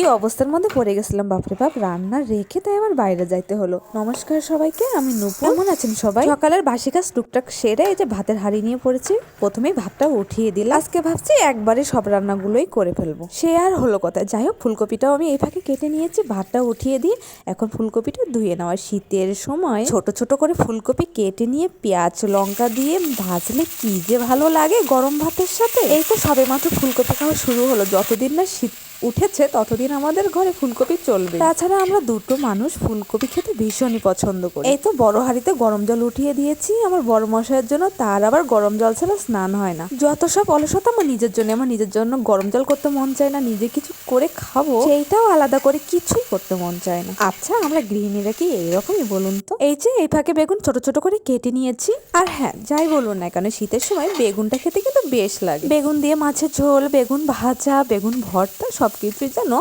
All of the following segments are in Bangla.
কি অবস্থার মধ্যে পড়ে গেছিলাম বাপরে বাপ রান্না রেখে তাই আমার বাইরে যাইতে হলো। নমস্কার সবাইকে আমি নুপুর। কেমন আছেন সবাই? সকালের বাসি কাজ টুকটাক সেরে এই যে ভাতের হাড়ি নিয়ে পড়েছি প্রথমেই ভাতটা উঠিয়ে দিলাম। আজকে ভাবছি একবারে সব রান্নাগুলোই করে ফেলব। সে আর হলো কথা যাই হোক ফুলকপিটাও আমি এই ফাঁকে কেটে নিয়েছি ভাতটা উঠিয়ে দিয়ে এখন ফুলকপিটা ধুয়ে নেওয়া। শীতের সময় ছোট ছোট করে ফুলকপি কেটে নিয়ে পেঁয়াজ লঙ্কা দিয়ে ভাজলে কি যে ভালো লাগে গরম ভাতের সাথে। এই তো সবে মাত্র ফুলকপি খাওয়া শুরু হলো যতদিন না শীত উঠেছে, ততদিন আমাদের ঘরে ফুলকপি চলবে। তাছাড়া আমরা দুটো মানুষ ফুলকপি খেতে ভীষণই পছন্দ করি। এই তো বড় হাঁড়িতে গরম জল উঠিয়ে দিয়েছি, আমার বড় মশাইয়ের জন্য তার আবার গরম জল ছাড়া স্নান হয় না। যত সব অলসতা আমার নিজের জন্য, আমার নিজের জন্য গরম জল করতে মন চায় না, নিজে কিছু করে খাব, সেইটাও আলাদা করে কিছুই করতে মন চায় না। আচ্ছা আমরা গৃহিণীরা কি এইরকমই বলুন তো? এই যে, এই ফাঁকে বেগুন ছোট ছোট করে কেটে নিয়েছি। আর হ্যাঁ যাই বলুন না কেন, শীতের সময় বেগুনটা খেতে কিন্তু বেশ লাগে। বেগুন দিয়ে মাছের ঝোল, বেগুন ভাজা, বেগুন ভর্তা সবকিছুই যেন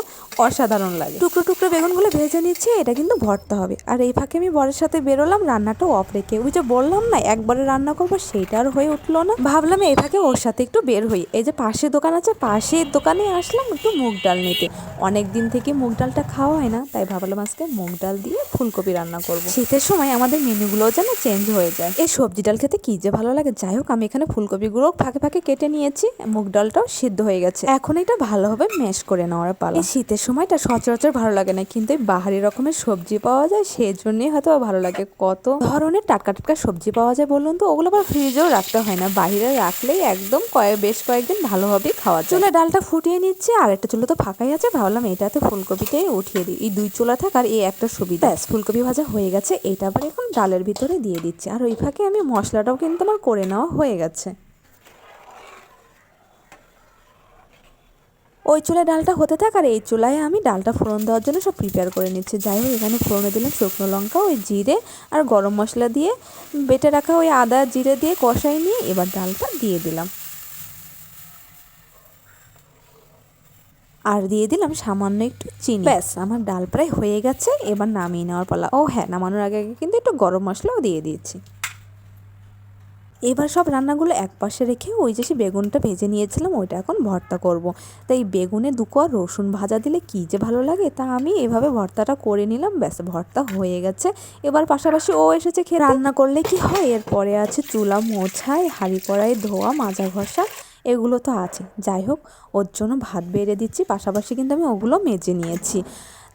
অসাধারণ লাগে। টুকরো টুকরো বেগুনগুলো ভেজে নিচ্ছি, এটা কিন্তু ভরতে হবে। আর এই ফাঁকে আমি বরের সাথে বেরোলাম, রান্নাটাও অফ রেখে। ওই যে বললাম না, একবারে রান্না করব, সেইটা আর হয়ে উঠল না। ভাবলাম এই ফাঁকে ওর সাথে একটু বের হই। এই যে পাশে দোকান আছে, পাশের দোকানে আসলাম একটু মুগ ডাল নিতে। অনেক দিন থেকে মুগ ডালটা খাওয়া হয় না, তাই ভাবলাম আজকে মুগ ডাল দিয়ে ফুলকপি রান্না করব। শীতের সময় আমাদের মেনুগুলো যেন চেঞ্জ হয়ে যায়। এই সবজি ডাল খেতে কি যে ভালো লাগে, যাই হোক, আমি এখানে ফুলকপিগুলো ফাঁকে ফাঁকে কেটে নিয়েছি, মুগ ডালটাও সিদ্ধ হয়ে গেছে। এখন এটা ভালোভাবে ম্যাশ করে নেওয়ার পালা। শীতের সময়টা সচরাচর ভালো লাগে না, কিন্তু এই বাহারি রকমের সবজি পাওয়া যায় সেই জন্যই হয়তো ভালো লাগে। কত ধরনের টাটকা টাটকা সবজি পাওয়া যায় বলুন তো? ওগুলো আবার ফ্রিজেও রাখতে হয় না। বাইরে রাখলেই একদম কয়েক, বেশ কয়েকদিন ভালোভাবেই খাওয়া যায়। চুলে ডালটা ফুটিয়ে নিচ্ছে, আর একটা চুলো তো ফাঁকাই আছে, ভাবলাম এটাতে ফুলকপিটাই উঠিয়ে দিই। এই দুই চুলা থাকার এই একটা সুবিধা ফুলকপি ভাজা হয়ে গেছে, এটা আবার এখন ডালের ভিতরে দিয়ে দিচ্ছি। আর ওই ফাঁকে আমি মশলাটাও কিন্তু আমার করে নেওয়া হয়ে গেছে। ওই চুলায় ডালটা হতে থাক আর এই চুলায় আমি ডালটা ফোড়ন দেওয়ার জন্য সব প্রিপেয়ার করে নিচ্ছি। যাই হোক, এখানে ফোড়নে দিলাম শুকনো লঙ্কা, ওই জিরে আর গরম মশলা দিয়ে বেটে রাখা ওই আদা জিরে দিয়ে কষাই নিয়ে এবার ডালটা দিয়ে দিলাম। আর দিয়ে দিলাম সামান্য একটু চিনি। ব্যাস, আমার ডাল প্রায় হয়ে গেছে, এবার নামিয়ে নেওয়ার পালা। ও হ্যাঁ নামানোর আগে আগে কিন্তু একটু গরম মশলাও দিয়ে দিয়েছি। এবার সব রান্নাগুলো এক পাশে রেখে ওই যে সে বেগুনটা ভেজে নিয়েছিলাম, ওইটা এখন ভর্তা করব। তাই বেগুনে দু কোয়া রসুন ভাজা দিলে কী যে ভালো লাগে তা আমি এভাবে ভর্তাটা করে নিলাম, ব্যাস ভর্তা হয়ে গেছে। এবার পাশাপাশি ও এসেছে খেয়ে রান্না করলে কি হয়? এরপরে আছে চুলা মোছাই, হাঁড়ি কড়াই, ধোয়া, মাজা ঘষা, এগুলো তো আছে। যাই হোক, ওর জন্য ভাত বেড়ে দিচ্ছি, পাশাপাশি কিন্তু আমি ওগুলো মেজে নিয়েছি।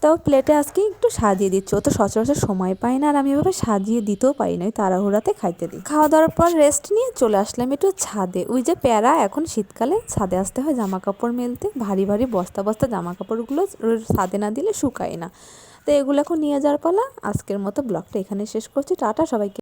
তাও প্লেটে আজকে একটু সাজিয়ে দিচ্ছি। ও তো সচরাচর সময় পাই না আর আমি এভাবে সাজিয়ে দিতেও পারি না, ওই তাড়াহুড়াতে খাইতে দিই। খাওয়া দাওয়ার পর রেস্ট নিয়ে চলে আসলাম একটু ছাদে। ওই যে প্যারা, এখন শীতকালে ছাদে আসতে হয় জামা কাপড় মেলতে। ভারী ভারী বস্তা বস্তা জামা কাপড়গুলো ছাদে না দিলে শুকায় না। তো এগুলো এখন নিয়ে যাওয়ার পালা। আজকের মতো ব্লগটা এখানে শেষ করছি। টাটা সবাইকে।